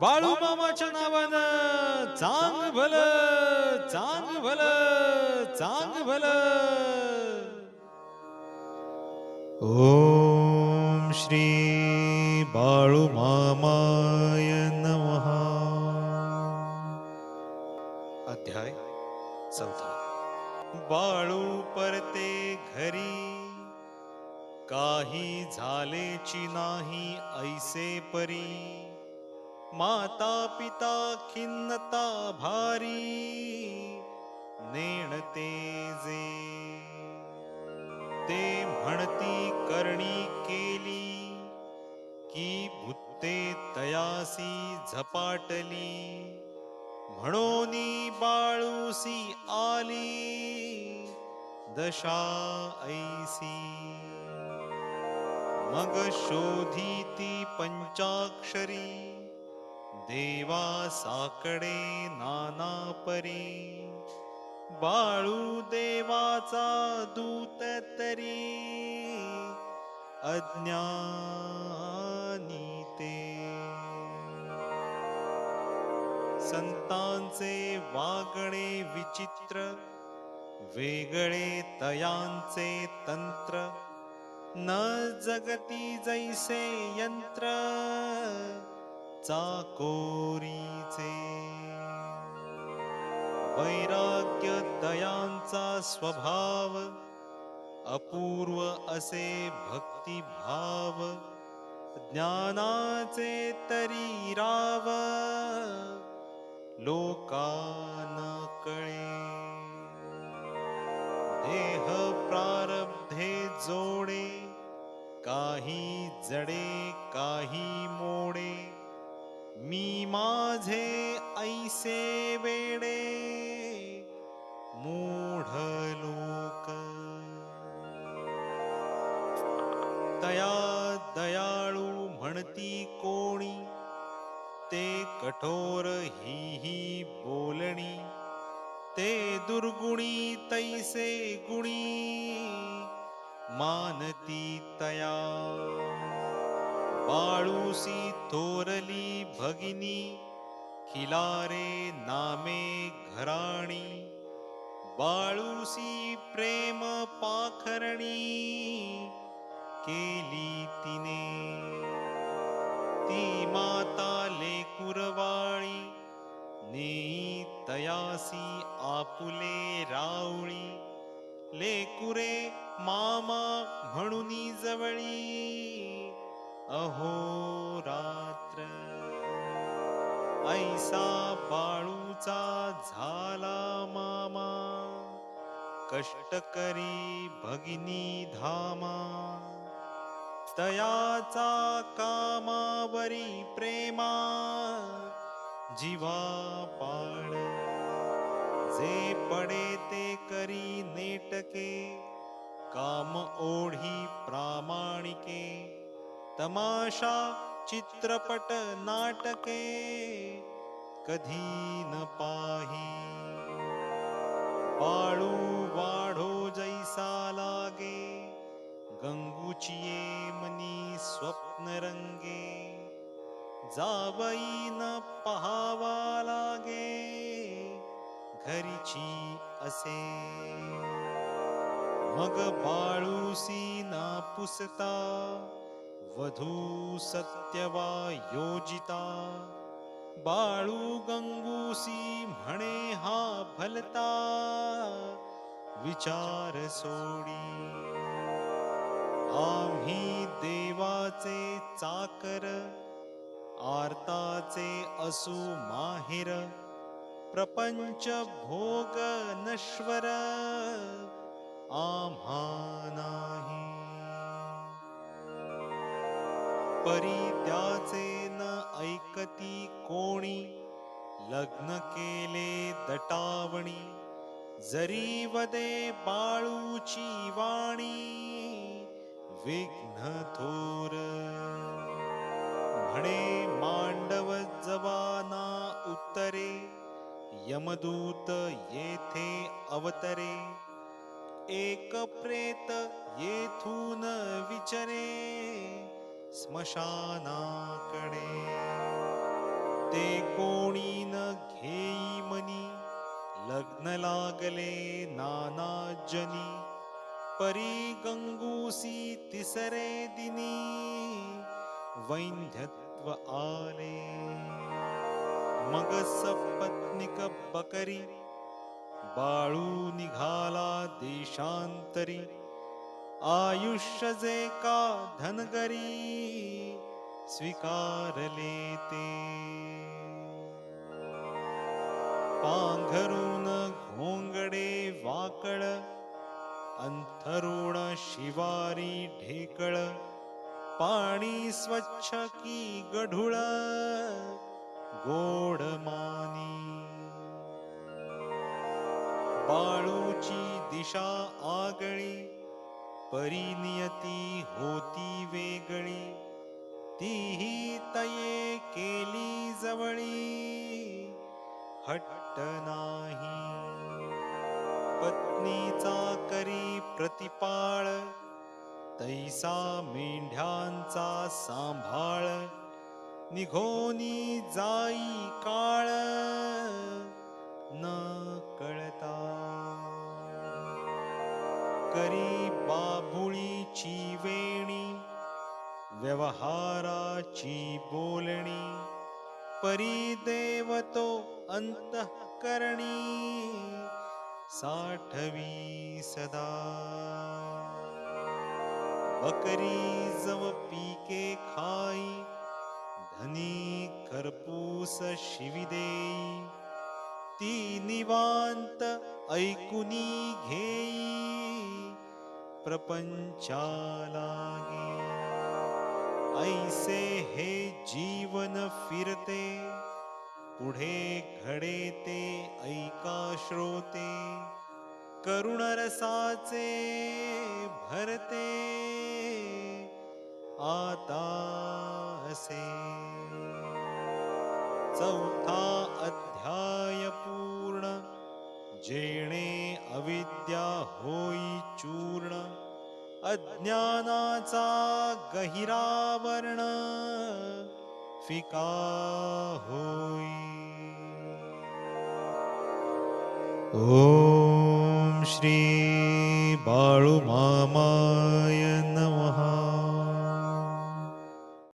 बाळू मामाच्या नावानं चांग भल चांग भल चांग भल. ओम श्री बाळू मामाय नमः. अध्याय चौथा. बाळू परते घरी. काही झालेची नाही ऐसे परी. माता पिता खिन्नता भारी नेणते जे ते म्हणती करणी केली की भुत्ते तयासी झपाटली। बाळूसी आली दशा ऐसी। मग शोधी ती पंचाक्षरी देवा साकडे नाना परी बाळू देवाचा दूत तरी अज्ञानी ते. संतांचे वागणे विचित्र वेगळे तयांचे तंत्र न जगती जैसे यंत्र चाकोरीचे वैराग्य दयांचा स्वभाव अपूर्व असे भक्तिभाव ज्ञानाचे तरी राव लोकान कळे. देह प्रारब्धे जोडे काही जडे काही मी माझे ऐसे वेडे मूढ लोक. तया दयाळू म्हणती कोणी ते कठोर ही ही बोलणी ते दुर्गुणी तैसे गुणी मानती तया. थोरली भगिनी खिलारे नामे घराणी बाळूसी प्रेम पाखरणी केली तिने ती माता लेकुरवाळी नेई तयासी आपुले रावळी लेकुरे मामा म्हणूनी जवळी अहो रात्र. ऐसा बाळूचा झाला मामा. कष्टकरी भगिनी धामा. तयाचा कामावरी प्रेमा. जीवा पाळ जे पडे ते करी नेटके. काम ओढी प्रामाणिके. तमाशा चित्रपट नाटके कधी न पाही. बाळू वाढो जैसा लागे गंगूचिये मनी स्वप्न रंगे. जावई न पहावा लागे घरीची असे. मग बाळूसी ना पुसता वधू सत्यवा योजिता बाळू गंगूसी म्हणे हा भलता विचार सोडी। आम्ही देवाचे चाकर आर्ताचे असू माहिर। प्रपंच भोग नश्वर आम्हा परी त्याचे न ऐकती कोणी? लग्न केले दटावणी जरी वदे बाळूची वाणी विघ्न थोर. म्हणे मांडव जवाना उत्तरे यमदूत येथे अवतरे. एक प्रेत येथून विचरे स्मशानाकडे. ते कोणी न घेई मनी लग्न लागले नाना जनी परी गंगूसी तिसरे दिनी वैंध्यत्व आले. मग सपत्निक बकरी बाळू निघाला देशांतरी आयुष्य जे का धनगरी स्वीकारले ते पांघरून घोंगडे वाकळ अंथरुण शिवारी ढेकळ पाणी स्वच्छ की गढुळ गोडमानी बाळूची दिशा आगळी परिनियती होती वेगळी. तीही तये केली जवळी. हट्ट नाही. पत्नीचा करी प्रतिपाळ. तैसा मेंढ्यांचा सांभाळ. निघोनी जाई काळ. न कळता. करी व्यवहाराची बोलणी परी देवतो अंतःकरणी साठवी सदा. बकरी जव पीके खाई धनी खरपूस शिविदेई ती निवांत ऐकुनी घेई प्रपंचालागी ऐसे हे जीवन फिरते पुढे घडे ते ऐका श्रोते करुणरसाचे भरते आता असे चौथा अध्याय पूर्ण जेणे अविद्या होई चूर्ण अज्ञानाचा गहिरावर्ण फिका होई। ओम श्री बाळू मामाय